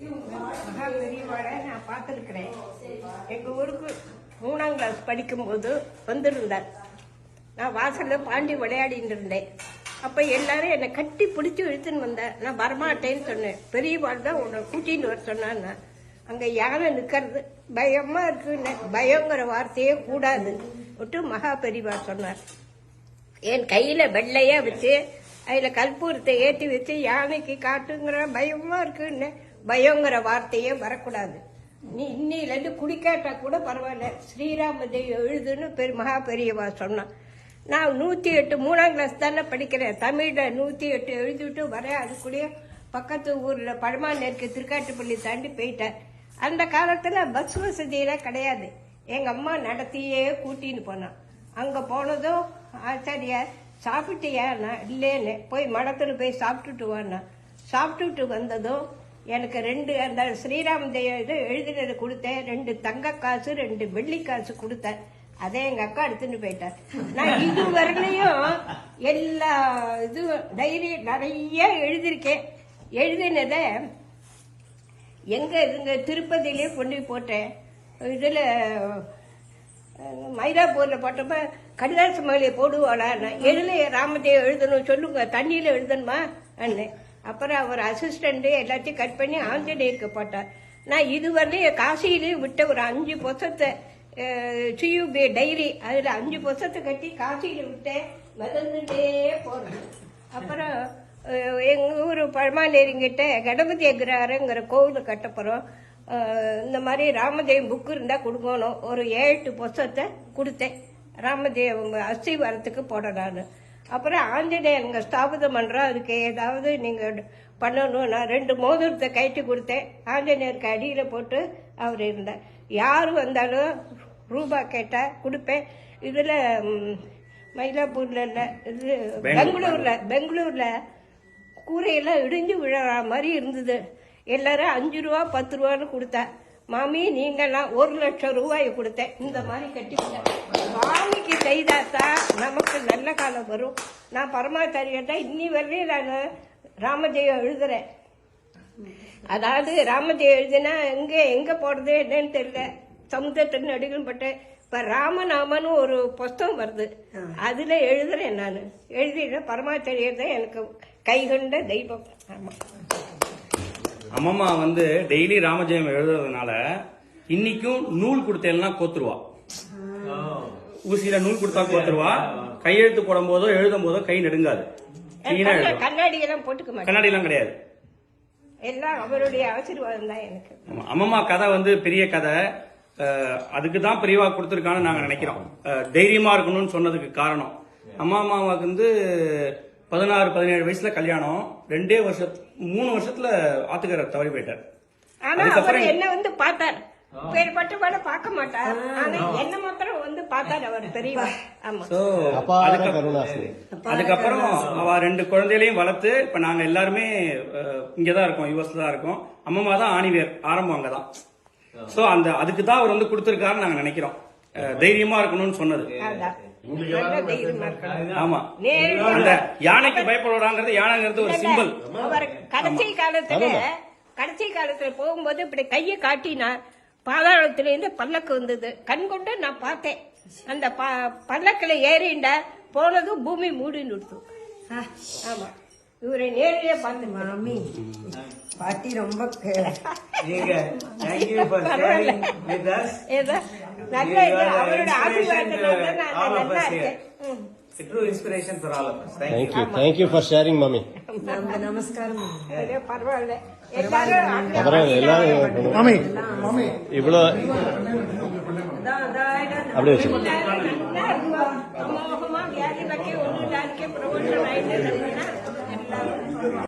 மகா பெரியவாளை நான் பார்த்துருக்குறேன். எங்கள் ஊருக்கு மூணாம் கிளாஸ் படிக்கும்போது வந்திருந்தார். நான் வாசலில் பாண்டி விளையாடிட்டு இருந்தேன். அப்போ எல்லாரும் என்னை கட்டி பிடிச்சி இழுத்துன்னு வந்தேன் நான் வரமாட்டேன்னு சொன்னேன். பெரியவாள் தான் உன்னை கூட்டின்னு வர சொன்னான்னு அங்கே யானை நிற்கிறது பயமாக இருக்குன்னு. பயங்கிற வார்த்தையே கூடாது. விட்டு மகா பெரியவா சொன்னார். என் கையில வெள்ளையா வச்சு அதுல கற்பூரத்தை ஏற்றி வச்சு யானைக்கு காட்டுங்கிற பயமா இருக்குன்னு. பயங்கிற வார்த்தையே வரக்கூடாது. நீ இன்னிலேருந்து குடிக்காட்டா கூட பரவாயில்ல. ஸ்ரீராம தெய்வம் எழுதுன்னு பெரு மகா பெரியவா சொன்னான் நான் நூற்றி எட்டு மூணாம் கிளாஸ் தானே படிக்கிறேன். தமிழில் நூற்றி எட்டு எழுதிட்டு வரேன். அதுக்குள்ளேயே பக்கத்து ஊரில் பழமாநேருக்கு திருக்காட்டுப்பள்ளி தாண்டி போயிட்டேன். அந்த காலத்தில் பஸ் வசதியெல்லாம் கிடையாது. எங்கள் அம்மா நடத்தியே கூட்டின்னு போனான் அங்கே போனதும் ஆச்சாரியா சாப்பிட்டியா நான் இல்லைன்னு. போய் மடத்துல போய் சாப்பிட்டுட்டு வானா சாப்பிட்டுட்டு வந்ததும் எனக்கு ரெண்டு அந்த ஸ்ரீராம் தேவ இது எழுதினது கொடுத்தேன். ரெண்டு தங்க காசு ரெண்டு வெள்ளி காசு கொடுத்தேன். அதை எங்க அக்கா எடுத்துட்டு போயிட்டார். நான் இது வரலையும் எல்லா இது டைரி நிறைய எழுதியிருக்கேன். எழுதினதை எங்க இதுங்க திருப்பதியிலே கொண்டு போய் போட்டேன். இதுல மயிலாப்பூரில் போட்டப்ப கடிதாசு மகளை போடுவாளா? நான் எதுல ராமதேவ் எழுதணும்? சொல்லுங்க. தண்ணியில எழுதணுமா? அண்ணே. அப்புறம் அவர் அசிஸ்டண்ட்டு எல்லாத்தையும் கட் பண்ணி ஆஞ்சநேயருக்கு போட்டார். நான் இதுவரையும் காசியிலே விட்ட ஒரு அஞ்சு பொசத்தை சியூபி டைரி அதில் அஞ்சு பொசத்தை கட்டி காசியில் விட்டேன். மிதந்துட்டே போறேன் அப்புறம் எங்கள் ஊர் பழமாநேரிங்கிட்ட கணபதி அக்ராருங்கிற கோவில் கட்டப்புறம் இந்த மாதிரி ராமதேவம் புக்கு இருந்தால் கொடுக்கணும் ஒரு ஏழு எட்டு புஸ்தகத்தை கொடுத்தேன். ராமதேவம் போட நான். அப்புறம் ஆஞ்சநேயர் அங்கே ஸ்தாபிதம் பண்றோம் அதுக்கு ஏதாவது நீங்க பண்ணணும் நான் ரெண்டு மோதிரத்தை கட்டி கொடுத்தேன். ஆஞ்சநேயருக்கு அடியில போட்டு அவர் இருந்தார். யார் வந்தாலும் ரூபா கேட்டா கொடுப்பேன். இதுல மயிலாப்பூர்ல இல்ல இது பெங்களூர்ல. பெங்களூர்ல கூரையெல்லாம் இடிஞ்சு விழற மாதிரி இருந்தது. எல்லாரும் அஞ்சு ரூபா பத்து ரூபான்னு கொடுத்தா. மாமி நீங்கெல்லாம் ஒரு லட்சம் ரூபாய் கொடுத்தேன். இந்த மாதிரி கட்டிவிட்டேன் சுவாமிக்கு செய்தாதான் நமக்கு நல்ல காலம் வரும். நான் பரமாச்சாரியர்கிட்ட இன்னி வரையும் நான் ராமஜெயம் எழுதுறேன். அதாவது ராமஜெயம் எழுதினா எங்க எங்க போடுறது என்னன்னு தெரியல. சமுத்திரத்தின் நடுகள் பட்டு இப்ப ராமநாமன்னு ஒரு புஸ்தகம் வருது. அதுல எழுதுறேன் நான். எழுதின பரமாச்சாரியர் தான் எனக்கு கைகண்ட தெய்வம். ஆமா. அம்மம்மா வந்து டெய்லி ராமஜெயம் எழுதுறதுனால இன்னைக்கும் நூல் கொடுத்தேன்னா கோத்துருவா. ஊசியில நூல் கொடுத்தா கோத்துருவா. கையெழுத்து போடும் போதோ எழுதும் போதோ கை நடுங்காது கண்ணாடி எல்லாம் போட்டுக்க மாட்டேன். கண்ணாடி எல்லாம் கிடையாது. எல்லாம் அவருடைய ஆசீர்வாதம் தான் எனக்கு. ஆமா. அம்மம்மா கதை வந்து பெரிய கதை. அதுக்கு தான் பெரியவா கொடுத்துருக்கான்னு நாங்க நினைக்கிறோம். தைரியமா இருக்கணும்னு சொன்னதுக்கு காரணம். அம்மா அம்மாவுக்கு வந்து பதினாறு பதினேழு வயசுல கல்யாணம் ரெண்டே வருஷம் மூணு வருஷத்துல ஆத்துக்காரர் தவறி போயிட்டார். ஆனா அவர் அதுக்கப்புறம் என்ன வந்து பார்த்தார். பேர்பட்ட கூட பார்க்க மாட்டார். ஆனா என்ன மாத்திரம் வந்து பார்த்தார் அவர் பெரியவர். ஆமா. So, அபார அதுக்கு- கருணாசிரி. அதுக்கப்புறம் அவ ரெண்டு குழந்தைகளையும் வளர்த்து இப்ப நாங்க எல்லாருமே இங்கதான் இருக்கோம் யுஎஸ்ல தான் இருக்கோம். அம்மம்மா தான் ஆணிவேர் ஆரம்பம் அங்கதான் சோ அந்த அதுக்கு தான் அவர் வந்து கொடுத்திருக்காருன்னு நாங்க நினைக்கிறோம். தைரியமா இருக்கணும்னு சொன்னது. ஆமா. அந்த யானைக்கு பயப்படுறாங்கிறது யானைங்கிறது ஒரு சிம்பிள் அவர் கடைசி காலத்துல கடைசி காலத்துல போகும்போது இப்படி கையை காட்டினார். பாதாளத்துல இருந்து பல்லக்கு வந்தது. கண் கொண்டு நான் பார்த்தேன். அந்த ப- பல்லக்குல ஏறிண்டா போனதும் பூமி மூடின்னு விடுத்து ஆமா. இவரை நேரடியா பார்த்து மாமி பாட்டி ரொம்ப thank you for sharing You அவரோட inspiration to ஆசீர்வாதத்தினால நான் all of நல்லா us here. இருக்கேன். ம். A true inspiration for all of us. Thank you. Thank you thank you for sharing mummy நம்ம நமஸ்காரம் இவ்வளோ அப்படியே வச்சு வியாதி வக்கி ஒன்று 何?